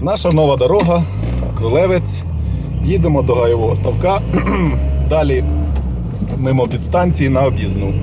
Наша нова дорога, Крулевець. Їдемо до гайового ставка. Далі мимо підстанції на об'їзну.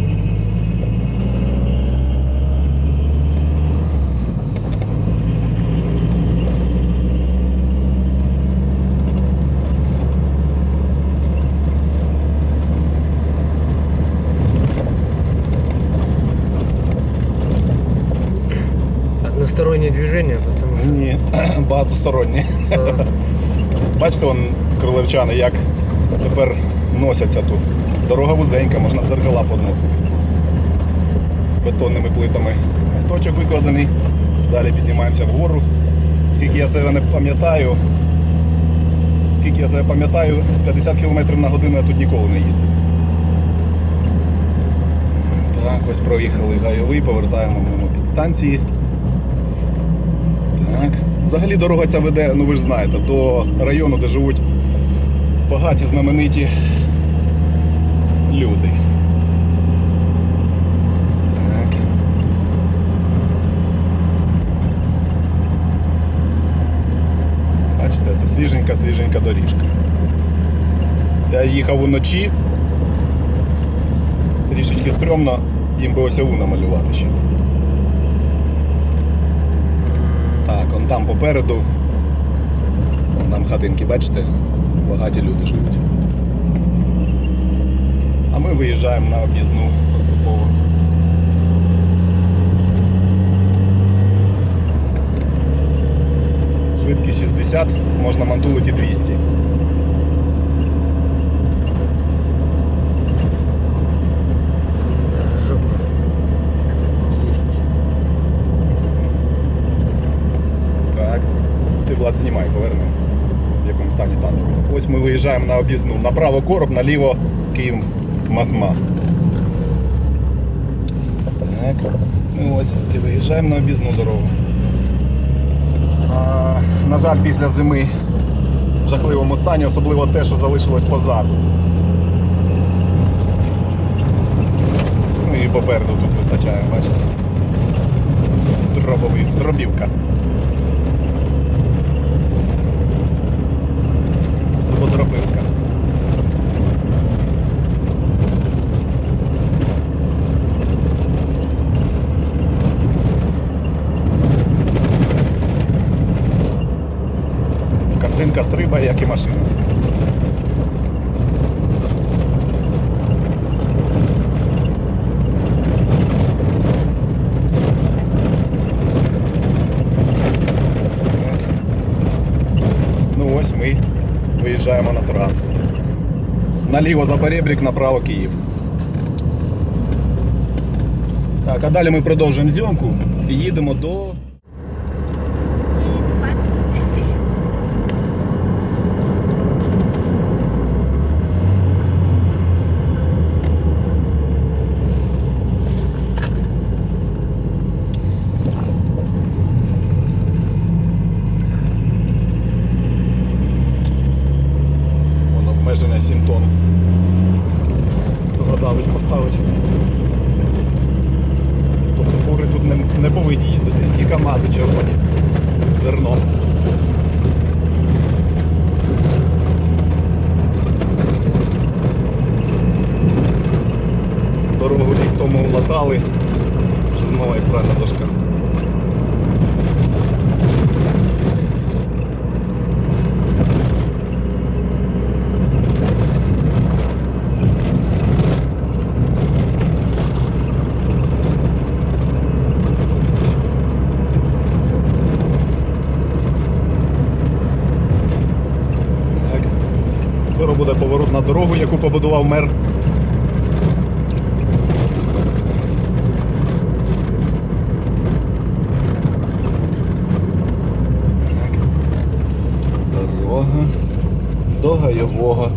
Одностороннее движение, потому. Ні, багатосторонні. Бачите, вон кролевчани, як тепер носяться тут. Дорога вузенька, можна дзеркала позносити. Бетонними плитами. Місточок викладений. Далі піднімаємося вгору. Скільки я себе не пам'ятаю, скільки я себе пам'ятаю, 50 км на годину я тут ніколи не їздив. Так, ось проїхали гайовий, повертаємо мимо підстанції. Взагалі дорога ця веде, ну ви ж знаєте, до району, де живуть багаті знамениті люди. Так. Бачите, це свіженька, свіженька доріжка. Я їхав уночі. Трішечки стрьомно, їм би осяву намалювати ще. Так, он там попереду. Вон Там хатинки, бачите? Багаті люди живуть. А ми виїжджаємо на об'їзну поступово. Швидкість 60, можна мантулити 200. да, жопа. Это 200. Так. Ти Влад знімай, поверни. В якому стані танк. Ось ми виїжджаємо на об'їзну. Направо короб, наліво Київ Мазма. Так. Ось і виїжджаємо на об'їзну дорогу. А, на жаль, після зими в жахливому стані, особливо те, що залишилось позаду. Ну і попереду тут вистачає, бачите. Дробовий, дробівка. Картинка стрибає, як і машина. Ну ось ми виїжджаємо на трасу. Наліво за перебрік, направо Київ. Так, а далі ми продовжуємо зйомку і їдемо до. 7. Здогадались поставити. Тобто фури тут не, не повинні їздити, і КАМАЗи червоні з зерном. Дорогу рік тому латали. Вже знову як правильна дошка. Так. Скоро буде поворот на дорогу, яку побудував мер. Дорога до гайового.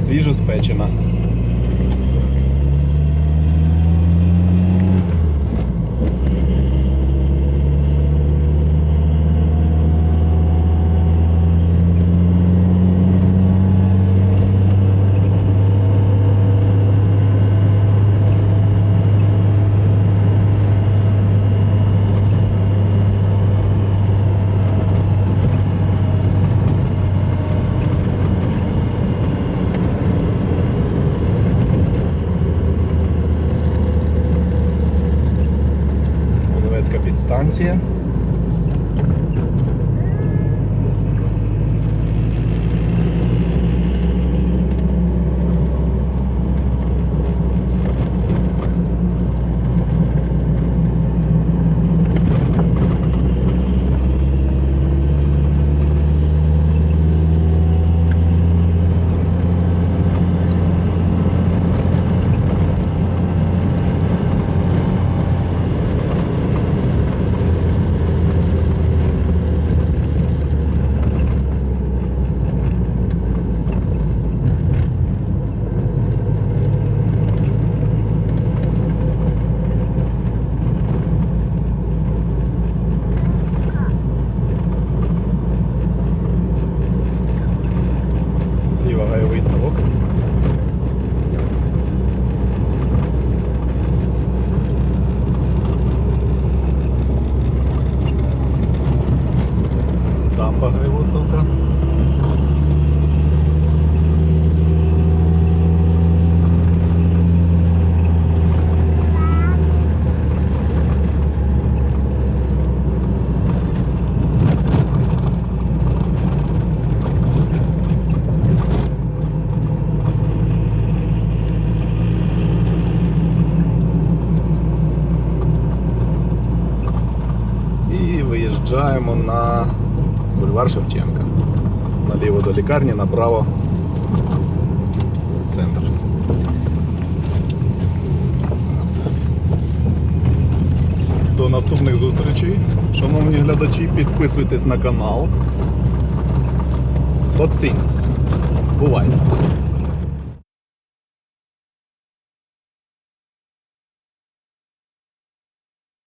Свіжо It's done here. Гайовий ставок. Дамба гайового ставка. І виїжджаємо на бульвар Шевченка. Наліво до лікарні, направо в центр. До наступних зустрічей, шановні глядачі, підписуйтесь на канал. До цінц. Бувайте!